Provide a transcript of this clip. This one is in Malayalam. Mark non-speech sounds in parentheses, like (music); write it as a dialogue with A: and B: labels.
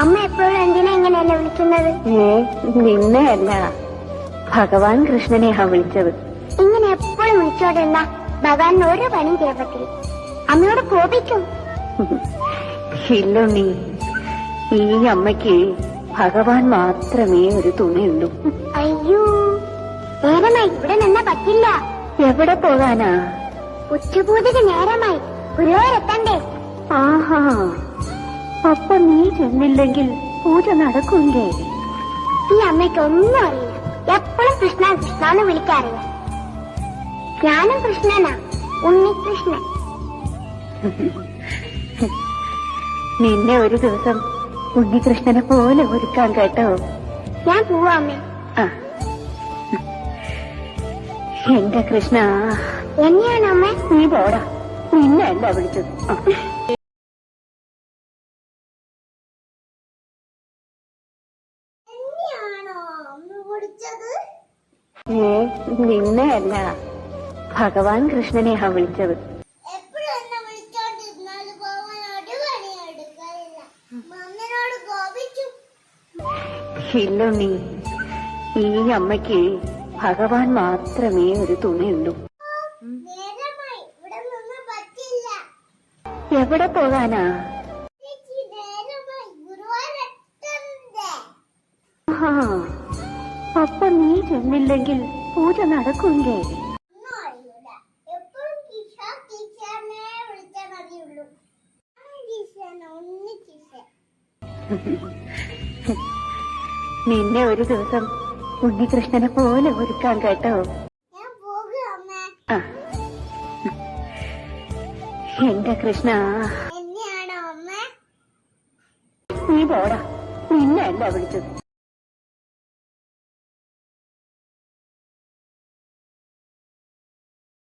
A: അമ്മ എപ്പോഴും എന്തിനാ ഇങ്ങനെയല്ല വിളിക്കുന്നത്?
B: ഏ നിന്നെ അല്ല ഭഗവാൻ കൃഷ്ണനെയാ വിളിച്ചത്.
A: ഇങ്ങനെ എപ്പോഴും വിളിച്ചോടല്ല ഭഗവാൻ ഒരു പണിയും ചെയ്യാൻ പറ്റില്ല അമ്മയോട് കോപിക്കും.
B: നീ ഈ അമ്മയ്ക്ക് ഭഗവാൻ മാത്രമേ ഒരു തുണയുള്ളൂ.
A: അയ്യോ നേരമായി. ഇവിടെ നിന്നാ പറ്റില്ല.
B: എവിടെ പോകാനാ?
A: ഉച്ചപൂജക്ക് നേരമായി. ഗുരുവായൂരെത്തണ്ടേ
B: ആഹാ. അപ്പൊ നീ ചെന്നില്ലെങ്കിൽ പൂജ നടക്കൂലേ
A: ഈ അമ്മയ്ക്ക് ഒന്നും അറിയില്ല. എപ്പോഴും കൃഷ്ണ കൃഷ്ണ എന്ന് വിളിക്കാറില്ല. ഞാനും കൃഷ്ണനാ. ഉണ്ണികൃഷ്ണൻ (laughs)
B: നിന്നെ ഒരു ദിവസം ഉണ്ണികൃഷ്ണനെ പോലെ ഒരുക്കാൻ കേട്ടോ.
A: ഞാൻ പോവാ അമ്മേ.
B: ആ. എന്റെ കൃഷ്ണ.
A: എന്നെയാണ് അമ്മേ?
B: നീ പോടാ. നിന്നെ അല്ല വിളിച്ചത്. ആ. ഒരു ഭഗവാൻ കൃഷ്ണനെയാ വിളിച്ചത്.
A: ഇല്ല
B: നീ ഈ അമ്മയ്ക്ക് ഭഗവാൻ മാത്രമേ ഒരു തുണയുള്ളൂ. എവിടെ പോകാനാ?
A: ചേച്ചി
B: അപ്പൊ നീ ചെന്നില്ലെങ്കിൽ പൂജ നടക്കൂലേ നിന്നെ ഒരു ദിവസം ഉണ്ണികൃഷ്ണനെ പോലെ ഒരുക്കാൻ കേട്ടോ. എന്റെ കൃഷ്ണ. നീ പോടാ. നിന്നെ അല്ല വിളിച്ചത്.